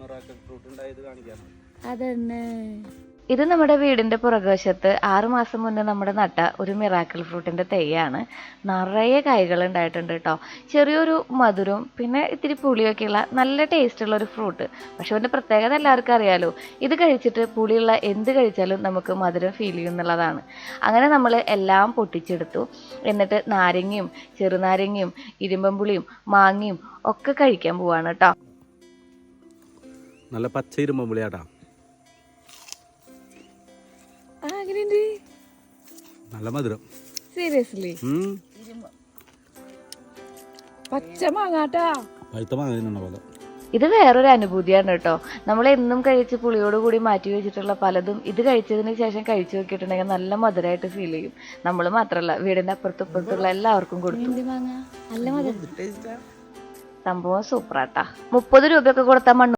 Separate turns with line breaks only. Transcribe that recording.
മൊറാക്കൽ fruit ഉണ്ടായത് കാണിക്കാം.
അതന്നെ.
ഇത് നമ്മുടെ വീടിന്റെ പുറകുവശത്ത് ആറു മാസം മുന്നേ നമ്മുടെ നട്ട ഒരു മിറാക്കിൾ ഫ്രൂട്ടിന്റെ തെയ്യാണ് നിറയെ കായ്കൾ ഉണ്ടായിട്ടുണ്ട് കേട്ടോ. ചെറിയൊരു മധുരം പിന്നെ ഇത്തിരി പുളിയൊക്കെയുള്ള നല്ല ടേസ്റ്റുള്ള ഒരു ഫ്രൂട്ട് പക്ഷെ അതിന്റെ പ്രത്യേകത എല്ലാവർക്കും അറിയാലോ. ഇത് കഴിച്ചിട്ട് പുളിയുള്ള എന്ത് കഴിച്ചാലും നമുക്ക് മധുരം ഫീൽ ചെയ്യും എന്നുള്ളതാണ്. അങ്ങനെ നമ്മൾ എല്ലാം പൊട്ടിച്ചെടുത്തു. എന്നിട്ട് നാരങ്ങയും ചെറുനാരങ്ങയും ഇരുമ്പമ്പുളിയും മാങ്ങയും ഒക്കെ കഴിക്കാൻ പോവാണ് കേട്ടോ.
നല്ല പച്ച ഇരുമ്പുളിയാട്ടാ നല്ല മധുരം.
സീരിയസ്ലി. പച്ച മാങ്ങാട്ടാ.
പഴുത്ത മാങ്ങ പോലെ.
ഇത് വേറൊരു അനുഭൂതിയാണ് കേട്ടോ. നമ്മൾ എന്നും കഴിച്ച് പുളിയോട് കൂടി മാറ്റി വെച്ചിട്ടുള്ള പലതും ഇത് കഴിച്ചതിന് ശേഷം കഴിച്ചു നോക്കിയിട്ടുണ്ടെങ്കിൽ നല്ല മധുരമായിട്ട് ഫീൽ ചെയ്യും. നമ്മൾ മാത്രമല്ല വീടിന്റെ അപ്പുറത്തും ഇപ്പുറത്തുള്ള എല്ലാവർക്കും കൊടുത്തു. സംഭവം സൂപ്പറാട്ടാ മുപ്പത് രൂപയൊക്കെ കൊടുത്താൽ മണ്ണ്